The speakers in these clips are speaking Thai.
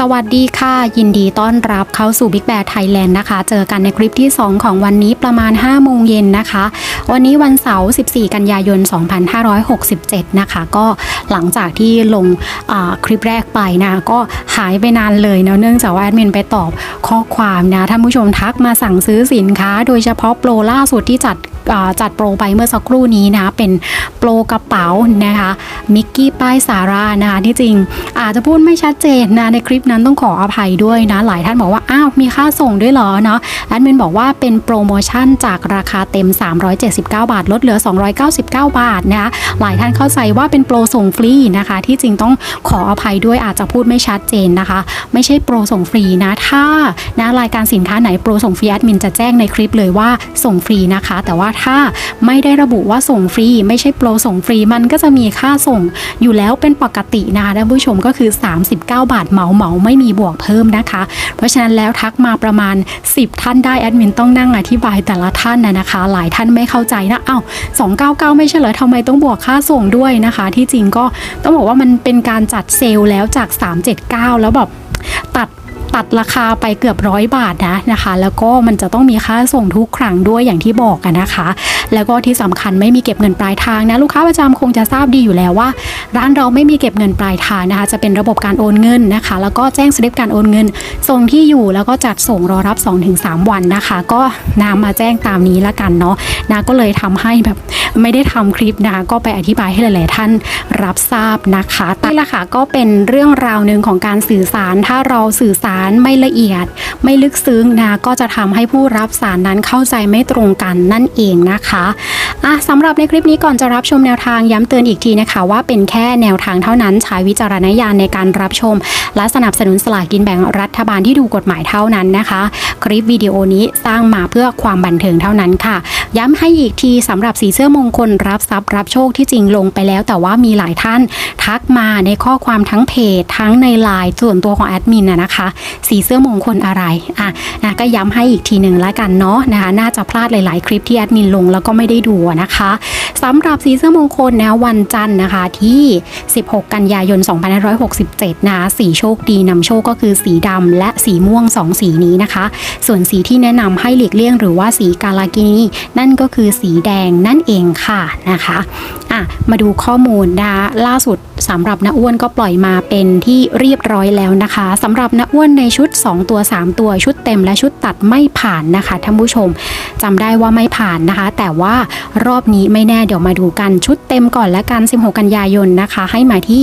สวัสดีค่ะ ยินดีต้อนรับเข้าสู่ Big Bear Thailand นะคะ เจอกันในคลิปที่ 2 ของวันนี้ประมาณ 5 โมงเย็นนะคะ วันนี้วันเสาร์14 กันยายน 2567 นะคะ ก็หลังจากที่ลงคลิปแรกไปนะ ก็หายไปนานเลยเนะเนื่องจากว่าแอดมินไปตอบข้อความนะ ท่านผู้ชมทักมาสั่งซื้อสินค้า โดยเฉพาะโปรล่าสุดที่จัด จัดโปรไปเมื่อสักครู่นี้นะเป็นโปรกระเป๋านะคะมิกกี้ป้ายซาร่านะคะที่จริงอาจจะพูดไม่ชัดเจนนะในคลิปนั้นต้องขออภัยด้วยนะ หลายท่านบอกว่า อ้าวมีค่าส่งด้วยเหรอเนาะแอดมินบอกว่าเป็นโปรโมชั่นจากราคาเต็ม 379 บาท ลดเหลือ 299 บาทนะคะหลายท่านเข้าใจว่าเป็นโปรส่งฟรีนะคะ ที่จริงต้องขออภัยด้วยอาจจะพูดไม่ชัดเจนนะคะ ไม่ใช่โปรส่งฟรีนะถ้านะรายการสินค้าไหนโปรส่งฟรีแอดมินจะแจ้งในคลิปเลยว่าส่งฟรีนะคะ แต่ว่าถ้าไม่ได้ระบุว่าส่งฟรี ไม่ใช่โปรส่งฟรีมันก็จะมีค่าส่งอยู่แล้วเป็นปกตินะคะท่านผู้ชมก็คือ 39 บาทเหมาเหมาไม่มีบวกเพิ่มนะคะ เพราะฉะนั้นแล้วทักมาประมาณ 10 ท่านได้แอดมินต้องนั่งอธิบายแต่ละท่านนะนะคะ หลายท่านไม่เข้าใจนะเอ้า299 ไม่ใช่เหรอทำไมต้องบวกค่าส่งด้วยนะคะ ที่จริงก็ต้องบอกว่ามันเป็นการจัดเซลล์แล้วจาก 379 แล้วแบบตัด ตัดราคาไปเกือบร้อยบาทนะนะคะ แล้วก็มันจะต้องมีค่าส่งทุกครั้งด้วยอย่างที่บอกกันนะคะ แล้วก็ที่สำคัญไม่มีเก็บเงินปลายทางนะลูกค้าประจำคงจะทราบดีอยู่แล้วว่า ร้านเราไม่มีเก็บเงินปลายทางนะคะจะเป็นระบบการโอนเงินนะคะ แล้วก็แจ้งสลิปการโอนเงินส่งที่อยู่แล้วก็จัดส่งรอรับ 2-3 วันนะคะ ก็นำมาแจ้งตามนี้ละกันเนาะนะก็เลยทำให้แบบไม่ได้ทำคลิปนะคะก็ไปอธิบายให้หลาย ๆ ท่านรับทราบนะคะนี่แหละค่ะก็เป็นเรื่องราวหนึ่งของการสื่อสาร ถ้าเราสื่อสารไม่ละเอียด ไม่ลึกซึ้งนะก็จะทำให้ผู้รับสารนั้นเข้าใจไม่ตรงกันนั่นเองนะคะอะสำหรับในคลิปนี้ก่อนจะรับชมแนวทางย้ำเตือนอีกทีนะคะ ว่าเป็นแค่แนวทางเท่านั้นใช้วิจารณญาณในการรับชม และสนับสนุนสลากกินแบ่งรัฐบาลที่ดูกฎหมายเท่านั้นนะคะ คลิปวิดีโอนี้สร้างมาเพื่อความบันเทิงเท่านั้นค่ะ ย้ำให้อีกทีสำหรับสีเสื้อมงคลรับทรัพย์รับโชคที่จริงลงไปแล้ว แต่ว่ามีหลายท่านทักมาในข้อความทั้งเพจทั้งในไลน์ส่วนตัวของแอดมินนะคะ สีเสื้อมงคลอะไรอะนะก็ย้ำให้อีกทีหนึ่งล้วกันเนาะนะคะน่าจะพลาดหลาย ๆ คลิปที่แอดมินลงแล้วก็ไม่ได้ดูนะคะสำหรับสีเสื้อมงคลนะวันจันทร์นะคะที่ 16 กันยายน 2567 นะคะสีโชคดีนำโชคก็คือสีดำและสีม่วง 2 สีนี้นะคะ ส่วนสีที่แนะนำให้หลีกเลี่ยงหรือว่าสีกาลากินีนั่นก็คือสีแดงนั่นเองค่ะนะคะ อะมาดูข้อมูลนะล่าสุดสำหรับน้าอ้วนก็ปล่อยมาเป็นที่เรียบร้อยแล้วนะคะสำหรับน้าอ้วนในชุด 2 ตัว 3 ตัวชุดเต็มและชุดตัดไม่ผ่านนะคะท่านผู้ชมจำได้ว่าไม่ผ่านนะคะ แต่ว่ารอบนี้ไม่แน่เดี๋ยวมาดูกันชุดเต็มก่อนและกัน 16 กันยายนนะคะ ให้มาที่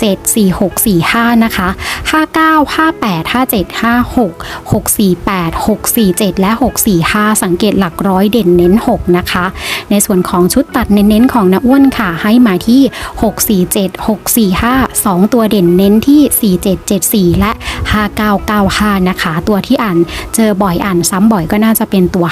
48 47 46 45 นะคะ 59 58 57 56 648 647 และ 645 สังเกตหลักร้อยเด่นเน้น 6 นะคะ ในส่วนของชุดตัดเน้นๆของน้าอ้วนค่ะ ให้มาที่ 647 645 2 ตัวเด่นเน้นที่ 4774 และ 5995 นะคะ ตัวที่อ่านเจอบ่อยอ่านซ้ำบ่อยก็น่าจะเป็นตัว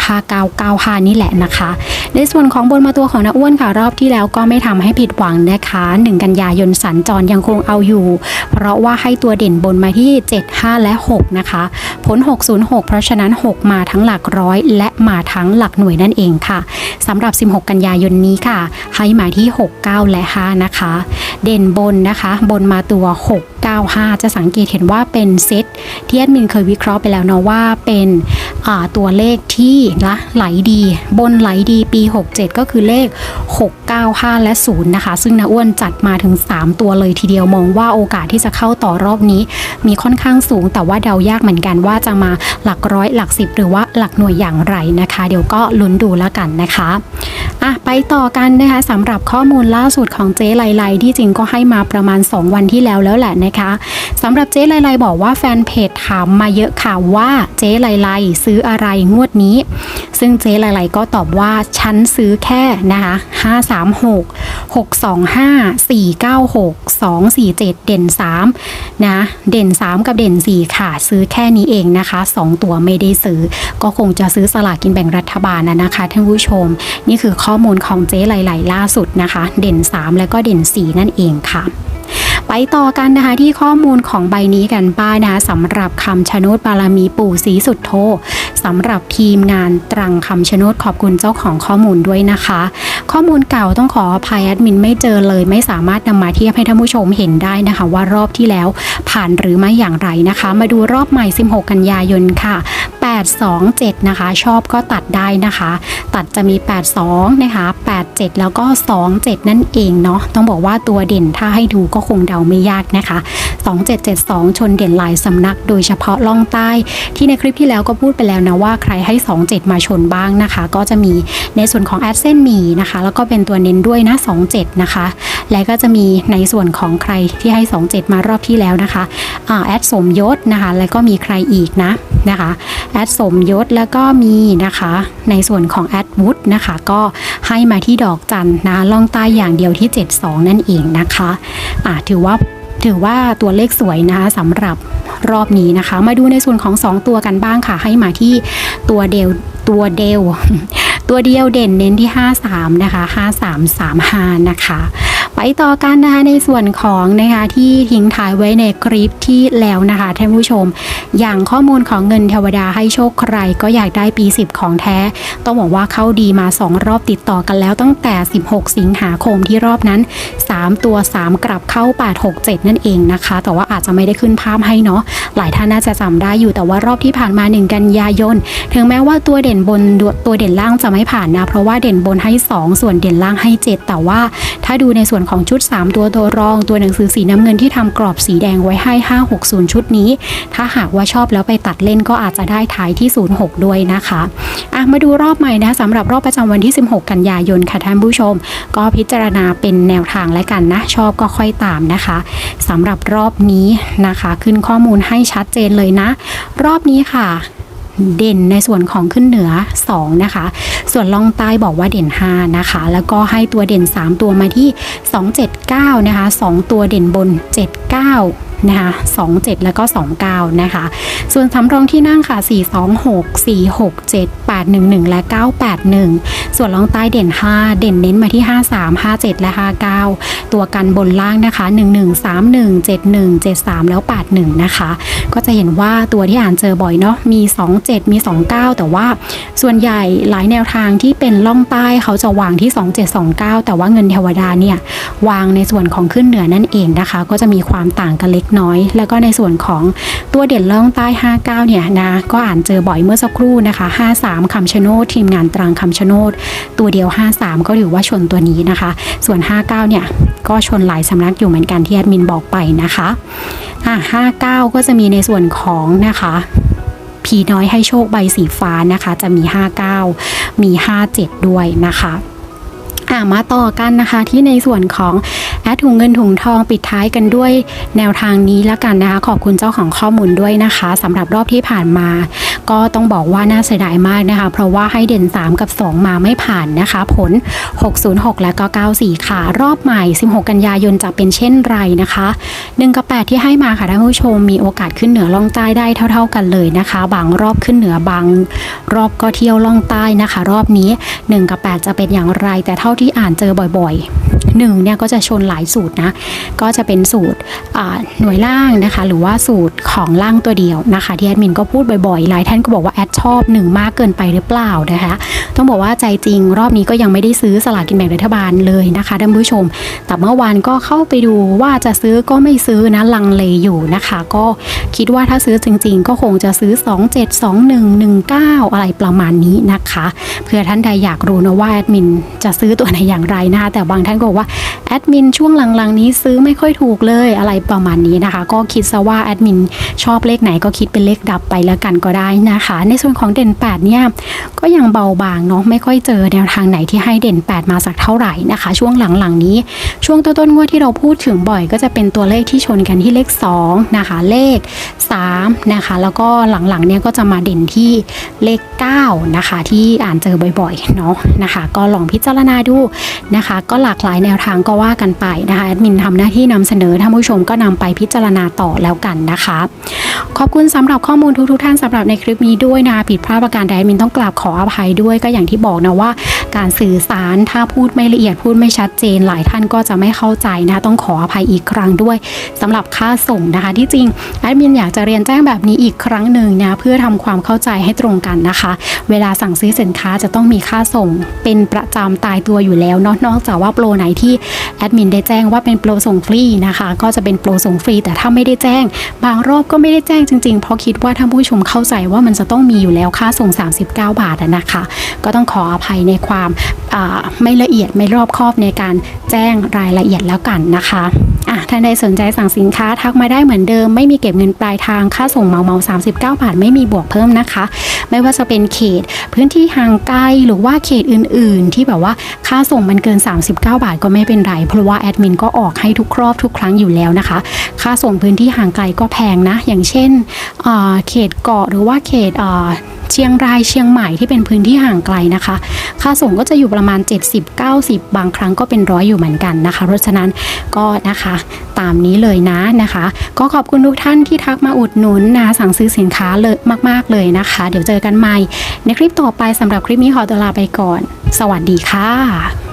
5995 นี่แหละนะคะ ในส่วนของบนมาตัวของน้าอ้วนค่ะ รอบที่แล้วก็ไม่ทำให้ผิดหวังนะคะ 1 กันยายนสัญจรยังคงเอาอยู่ เพราะว่าให้ตัวเด่นบนมาที่ 75 และ 6 นะคะ ผล 606 เพราะฉะนั้น 6 มาทั้งหลักร้อย และมาทั้งหลักหน่วยนั่นเองค่ะสำหรับ 16 กันยายนนี้ค่ะให้มาที่ 69 และ 5 นะคะ เด่นบนนะคะ บนมาตัว 695 จะสังเกตเห็นว่าเป็นเซตที่แอดมินเคยวิเคราะห์ไปแล้วเนาะว่าเป็นตัวเลขที่ละไหลดี บนไหลดีปี 67 ก็คือเลข 695 และ 0 นะคะ ซึ่งนาอ้วนจัดมาถึง 3 ตัวเลยทีเดียวมองว่าโอกาสที่จะเข้าต่อรอบนี้ มีค่อนข้างสูง แต่ว่าเดายากเหมือนกันว่าจะมาหลักร้อยหลักสิบหรือว่าหลักหน่วยอย่างไรนะคะ เดี๋ยวก็ลุ้นดูแล้วกันนะคะ อะไปต่อกันนะคะสำหรับข้อมูลล่าสุดของเจ๊ไลไลที่จริงก็ให้มาประมาณ 2 วันที่แล้วแล้วแหละนะคะสำหรับเจ๊ไลไลบอกว่าแฟนเพจถามมาเยอะค่ะว่าเจ๊ไลไลซื้ออะไรงวดนี้ ซึ่งเจ๊ไลไลก็ตอบว่าฉันซื้อแค่นะคะ536 625 496 247 เด่น 3 นะ เด่น 3 กับเด่น 4 ค่ะ ซื้อแค่นี้เองนะคะ 2 ตัวไม่ได้ซื้อ ก็คงจะซื้อสลากกินแบ่งรัฐบาลนะนะคะท่านผู้ชมนี่คือข้อข้อมูลของเจ๊ไลไลล่าสุดนะคะ เด่น 3 แล้วก็เด่น 4 นั่นเองค่ะไปต่อกันนะคะที่ข้อมูลของใบนี้กันป้ายนะคะสำหรับคำชะโนดบารมีปู่ศรีสุดโทสำหรับทีมงานตรังคำชะโนดขอบคุณเจ้าของข้อมูลด้วยนะคะ ข้อมูลเก่าต้องขออภัยแอดมินไม่เจอเลย ไม่สามารถนำมาเทียบให้ท่านผู้ชมเห็นได้นะคะ ว่ารอบที่แล้วผ่านหรือไม่อย่างไรนะคะ มาดูรอบใหม่ 16 กันยายนค่ะ 827 นะคะ ชอบก็ตัดได้นะคะ ตัดจะมี 82 นะคะ 87 แล้วก็ 27 นั่นเองเนาะต้องบอกว่าตัวเด่นถ้าให้ดูก็คงเดาไม่ยากนะคะ 2772 ชนเด่นหลายสำนัก โดยเฉพาะล่องใต้ ที่ในคลิปที่แล้วก็พูดไปแล้วนะว่าใครให้ 27 มาชนบ้างนะคะ ก็จะมีในส่วนของแอดเส้นมีนะคะ แล้วก็เป็นตัวเน้นด้วยนะ 27 นะคะ และก็จะมีในส่วนของใครที่ให้ 27 มารอบที่แล้วนะคะแอดสมยศนะคะ แล้วก็มีใครอีกนะนะคะแอดสมยศแล้วก็มีนะคะ ในส่วนของแอดวุฒนะคะ ก็ให้มาที่ดอกจันนะล่องใต้อย่างเดียวที่ 72 นั่นเองนะคะอ่าถือว่าถือว่าตัวเลขสวยนะคะสำหรับรอบนี้นะคะ มาดูในส่วนของ 2 ตัวกันบ้างค่ะ ให้มาที่ตัวเดลตัวเดลตัวเดียวเด่นเน้นที่ 53 นะคะ 5335 นะคะ ไปต่อกันนะคะในส่วนของนะคะที่ทิ้งท้ายไว้ในคลิปที่แล้วนะคะท่านผู้ชม อย่างข้อมูลของเงินเทวดาให้โชคใครก็อยากได้ปี 10 ของแท้ ต้องบอกว่าเข้าดีมา 2 รอบติดต่อกันแล้วตั้งแต่ 16 สิงหาคมที่รอบนั้น 3 ตัว 3 กลับเข้า 867 นั่นเองนะคะ แต่ว่าอาจจะไม่ได้ขึ้นภาพให้เนาะหลายท่านน่าจะจำได้อยู่แต่ว่ารอบที่ผ่านมา 1 กันยายนถึงแม้ว่าตัวเด่นบนตัวเด่นล่างจะไม่ผ่านนะเพราะว่าเด่นบนให้ 2 ส่วนเด่นล่างให้ 7 แต่ว่าถ้าดูในส่วนของชุด 3 ตัวตัวรองตัวหนังสือสีน้ำเงินที่ทำกรอบสีแดงไว้ให้ 560 ชุดนี้ ถ้าหากว่าชอบแล้วไปตัดเล่นก็อาจจะได้ท้ายที่ 06 ด้วยนะคะอะมาดูรอบใหม่นะสำหรับรอบประจำวันที่ 16 กันยายนค่ะท่านผู้ชม ก็พิจารณาเป็นแนวทางแล้วกันนะ ชอบก็ค่อยตามนะคะสำหรับรอบนี้นะคะ ขึ้นข้อมูลให้ชัดเจนเลยนะ รอบนี้ค่ะ เด่นในส่วนของขึ้นเหนือ 2 นะคะ ส่วนล่องใต้บอกว่าเด่น 5 นะคะ แล้วก็ให้ตัวเด่น 3 ตัวมาที่ 279 นะคะ 2 ตัวเด่นบน 79 นะคะ27 แล้วก็ 29 นะคะ ส่วนสำรองที่นั่งค่ะ 426 467 811 และ 981 ส่วนล่องใต้เด่น 5 เด่นเน้นมาที่ 53 57 และ 59 ตัวกันบนล่างนะคะ 11 31 71 73 แล้ว 81 นะคะ ก็จะเห็นว่าตัวที่อ่านเจอบ่อยเนาะมี 27 มี 29 แต่ว่าส่วนใหญ่หลายแนวทางที่เป็นล่องใต้เขาจะวางที่ 2729 แต่ว่าเงินเทวดาเนี่ยวางในส่วนของขึ้นเหนือนั่นเองนะคะ ก็จะมีความต่างกันเล็กน้อย แล้วก็ในส่วนของตัวเด่นล่องใต้ 59 เนี่ยนะก็อ่านเจอบ่อยเมื่อสักครู่นะคะ 53คำชะโนดทีมงานตรังคำชะโนดตัวเดียว 53 ก็ถือว่าชนตัวนี้นะคะ ส่วน 59 เนี่ยก็ชนหลายสำนักอยู่เหมือนกันที่แอดมินบอกไปนะคะอะ59 ก็จะมีในส่วนของนะคะผีน้อยให้โชคใบสีฟ้านะคะ จะมี 59 มี 57 ด้วยนะคะอะมาต่อกันนะคะที่ในส่วนของ แอดถุงเงินถุงทองปิดท้ายกันด้วยแนวทางนี้แล้วกันนะคะ ขอบคุณเจ้าของข้อมูลด้วยนะคะสำหรับรอบที่ผ่านมา ก็ต้องบอกว่าน่าเสียดายมากนะคะ เพราะว่าให้เด่น 3 กับ 2 มาไม่ผ่านนะคะ ผล 606 และก็ 94 ค่ะ รอบใหม่ 16 กันยายนจะเป็นเช่นไรนะคะ 1 กับ 8 ที่ให้มาค่ะท่านผู้ชมมีโอกาสขึ้นเหนือล่องใต้ได้เท่า ๆกันเลยนะคะ บางรอบขึ้นเหนือบางรอบก็เที่ยวล่องใต้นะคะ รอบนี้ 1 กับ 8 จะเป็นอย่างไร แต่เท่าที่อ่านเจอบ่อยๆ หนึ่งเนี่ยก็จะชนหลายสูตรนะ ก็จะเป็นสูตรหน่วยล่างนะคะ หรือว่าสูตรของล่างตัวเดียวนะคะที่แอดมินก็พูดบ่อยๆ หลายท่านก็บอกว่าแอดชอบหนึ่งมากเกินไปหรือเปล่านะคะ ต้องบอกว่าใจจริงรอบนี้ก็ยังไม่ได้ซื้อสลากกินแบ่งรัฐบาลเลยนะคะท่านผู้ชม แต่เมื่อวานก็เข้าไปดูว่าจะซื้อก็ไม่ซื้อนะลังเลอยู่นะคะ ก็คิดว่าถ้าซื้อจริง ๆ ก็คงจะซื้อ 272119 อะไรประมาณนี้นะคะเผื่อท่านใดอยากรู้นะว่าแอดมินจะซื้อตัวไหนอย่างไรนะคะแต่บางท่านก็บอกว่าแอดมินช่วงหลังๆนี้ซื้อไม่ค่อยถูกเลยอะไรประมาณนี้นะคะ ก็คิดซะว่าแอดมินชอบเลขไหนก็คิดเป็นเลขดับไปแล้วกันก็ได้นะคะ ในส่วนของเด่น 8 เนี่ยก็ยังเบาบางเนาะไม่ค่อยเจอแนวทางไหนที่ให้เด่น 8 มาสักเท่าไหร่นะคะ ช่วงหลังๆนี้ ช่วงต้นๆงวดที่เราพูดถึงบ่อย ก็จะเป็นตัวเลขที่ชนกันที่เลข2นะคะเลข3นะคะแล้วก็หลังๆเนี่ยก็จะมาเด่นที่เลข 9 นะคะ ที่อ่านเจอบ่อยๆเนาะนะคะ ก็ลองพิจารณาดูนะคะ ก็หลากหลายแนววทางก็ว่ากันไปนะคะแอดมินทำหน้าที่นำเสนอท่านผู้ชมก็นำไปพิจารณาต่อแล้วกันนะคะ ขอบคุณสำหรับข้อมูลทุกๆท่านสำหรับในคลิปนี้ด้วยนะผิดพลาดประการใดแอดมินต้องกราบขออภัยด้วยก็อย่างที่บอกนะว่า การสื่อสารถ้าพูดไม่ละเอียดพูดไม่ชัดเจน หลายท่านก็จะไม่เข้าใจนะคะต้องขออภัยอีกครั้งด้วยสำหรับค่าส่งนะคะ ที่จริงแอดมินอยากจะเรียนแจ้งแบบนี้อีกครั้งหนึ่งนะเพื่อทำความเข้าใจให้ตรงกันนะคะ เวลาสั่งซื้อสินค้าจะต้องมีค่าส่งเป็นประจำตายตัวอยู่แล้วเนาะนอกจากว่าโปรไหนที่แอดมินได้แจ้งว่าเป็นโปรส่งฟรีนะคะ ก็จะเป็นโปรส่งฟรี แต่ถ้าไม่ได้แจ้ง บางรอบก็ไม่ได้แจ้งจริงๆ เพราะคิดว่าท่านผู้ชมเข้าใจว่ามันจะต้องมีอยู่แล้วค่าส่ง 39 บาทนะคะ ก็ต้องขออภัยในความไม่ละเอียดไม่รอบคอบในการแจ้งรายละเอียดแล้วกันนะคะอะท่านใดสนใจสั่งสินค้าทักมาได้เหมือนเดิม ไม่มีเก็บเงินปลายทางค่าส่งเมาเมา39 บาท ไม่มีบวกเพิ่มนะคะ ไม่ว่าจะเป็นเขตพื้นที่ห่างไกลหรือว่าเขตอื่น ๆ ที่แบบว่าค่าส่งมันเกิน 39 บาทก็ไม่เป็นไรเพราะว่าแอดมินก็ออกให้ทุกรอบทุกครั้งอยู่แล้วนะคะ ค่าส่งพื้นที่ห่างไกลก็แพงนะ อย่างเช่นเขตเกาะหรือว่าเขตเอ่อเชียงรายเชียงใหม่ที่เป็นพื้นที่ห่างไกลนะคะ ค่าส่งก็จะอยู่ประมาณ 70-90 บางครั้งก็เป็นร้อยอยู่เหมือนกันนะคะ เพราะฉะนั้นก็นะคะตามนี้เลยนะนะคะ ก็ขอบคุณทุกท่านที่ทักมาอุดหนุนนะสั่งซื้อสินค้าเลยมาก ๆ เลยนะคะ เดี๋ยวเจอกันใหม่ ในคลิปต่อไปสำหรับคลิปนี้ขอตัวลาไปก่อน สวัสดีค่ะ